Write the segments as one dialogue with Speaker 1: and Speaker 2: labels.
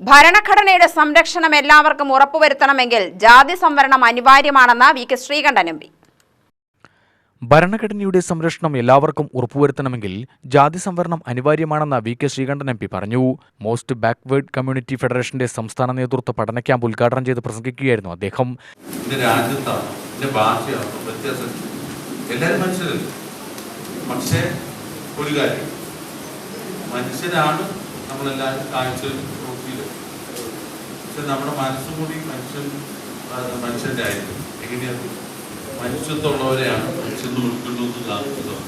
Speaker 1: ഭരണഘടനയുടെ സംരക്ഷണം എല്ലാവർക്കും ഉറപ്പുവരുത്തണമെങ്കിൽ ജാതി സംവരണം അനിവാര്യമാണെന്ന് V K Sreekandan M P.
Speaker 2: ഭരണഘടനയുടെ സംരക്ഷണം എല്ലാവർക്കും ഉറപ്പുവരുത്തണമെങ്കിൽ ജാതി സംവരണം അനിവാര്യമാണെന്ന് V K Sreekandan M P പറഞ്ഞു. മോസ്റ്റ് ബാക്ക്വേർഡ് കമ്മ്യൂണിറ്റി ഫെഡറേഷന്റെ സംസ്ഥാന നേതൃത്വ പഠന ക്യാമ്പ് ഉദ്ഘാടനം ചെയ്ത് പ്രസംഗിക്കുകയായിരുന്നു അദ്ദേഹം.
Speaker 3: പക്ഷേ ഒരു കാര്യം. മനുഷ്യരാണ് നമ്മളെല്ലാവരും കാഴ്ച പക്ഷെ നമ്മുടെ മനസ്സും കൂടി മനുഷ്യൻ മനുഷ്യന്റെ ആയിരിക്കും. എങ്ങനെയാണ് മനുഷ്യത്വമുള്ളവരെയാണ് മനുഷ്യൻ ഉൾക്കൊള്ളുന്നത് കാണിക്കുന്നത്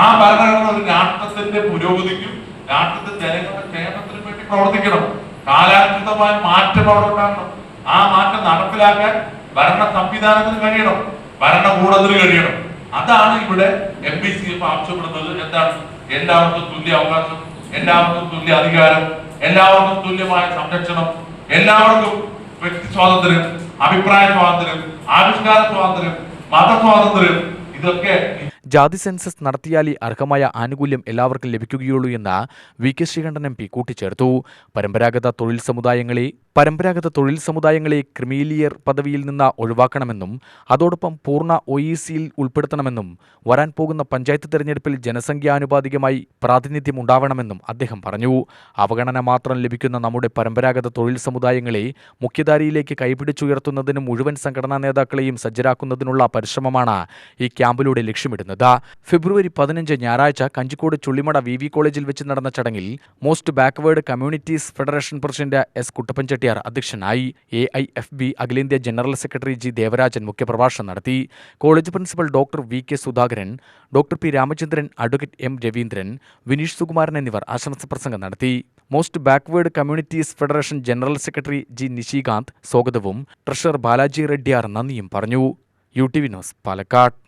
Speaker 3: ആ ഭരണഘടന ഒരു രാഷ്ട്രത്തിന്റെ പുരോഗതിക്കും രാഷ്ട്രത്തിന്റെ ജനങ്ങളുടെ ക്ഷേമത്തിനും വേണ്ടി പ്രവർത്തിക്കണം. കാലാനുസൃതമായ മാറ്റം അവിടെ ഉണ്ടാകണം. ആ മാറ്റം നടപ്പിലാക്കാൻ ഭരണ സംവിധാനത്തിന് കഴിയണം. ഭരണകൂടത്തിന് കഴിയണം. അതാണ് ഇവിടെ എം പി സി എഫ് ആവശ്യപ്പെടുന്നത്. എന്താണ്? എല്ലാവർക്കും തുല്യ അവകാശം എല്ലാവർക്കും തുല്യ അധികാരം എല്ലാവർക്കും തുല്യമായ സംരക്ഷണം. എല്ലാവർക്കും വ്യക്തി സ്വാതന്ത്ര്യം അഭിപ്രായ സ്വാതന്ത്ര്യം ആവിഷ്കാര സ്വാതന്ത്ര്യം മതസ്വാതന്ത്ര്യം ഇതൊക്കെ
Speaker 2: ജാതി സെൻസസ് നടത്തിയാലേ അർഹമായ ആനുകൂല്യം എല്ലാവർക്കും ലഭിക്കുകയുള്ളൂ എന്ന് V K Sreekandan M P കൂട്ടിച്ചേർത്തു. പരമ്പരാഗത തൊഴിൽ സമുദായങ്ങളെ പരമ്പരാഗത തൊഴിൽ സമുദായങ്ങളെ ക്രിമീലിയർ പദവിയിൽ നിന്ന് ഒഴിവാക്കണമെന്നും അതോടൊപ്പം പൂർണ ഒ ഇ സിയിൽ ഉൾപ്പെടുത്തണമെന്നും വരാൻ പോകുന്ന പഞ്ചായത്ത് തെരഞ്ഞെടുപ്പിൽ ജനസംഖ്യാനുപാതികമായി പ്രാതിനിധ്യം ഉണ്ടാവണമെന്നും അദ്ദേഹം പറഞ്ഞു. അവഗണന മാത്രം ലഭിക്കുന്ന നമ്മുടെ പരമ്പരാഗത തൊഴിൽ സമുദായങ്ങളെ മുഖ്യധാരയിലേക്ക് കൈപിടിച്ചുയർത്തുന്നതിന് മുഴുവൻ സംഘടനാ നേതാക്കളെയും സജ്ജരാക്കുന്നതിനുള്ള പരിശ്രമമാണ് ഈ ക്യാമ്പിലൂടെ ലക്ഷ്യമിടുന്നത്. ഫെബ്രുവരി പതിനഞ്ച് ഞായറാഴ്ച കഞ്ചിക്കോട് ചുള്ളിമട വി വി കോളേജിൽ വെച്ച് നടന്ന ചടങ്ങിൽ most backward communities federation president S Kuttappan Chettiyar അധ്യക്ഷനായി. എ ഐ എഫ് ബി അഖിലേന്ത്യാ ജനറൽ സെക്രട്ടറി ജി ദേവരാജൻ മുഖ്യപ്രഭാഷണം നടത്തി. College principal doctor V K Sudhakaran doctor P Ramachandran advocate M Raveendran Vineesh Sukumaran എന്നിവർ ആശംസ പ്രസംഗം നടത്തി. Most backward communities federation general secretary G Nishikanth സ്വാഗതവും treasurer Balaji Reddiyar നന്ദിയും പറഞ്ഞു. U T V news Palakkad.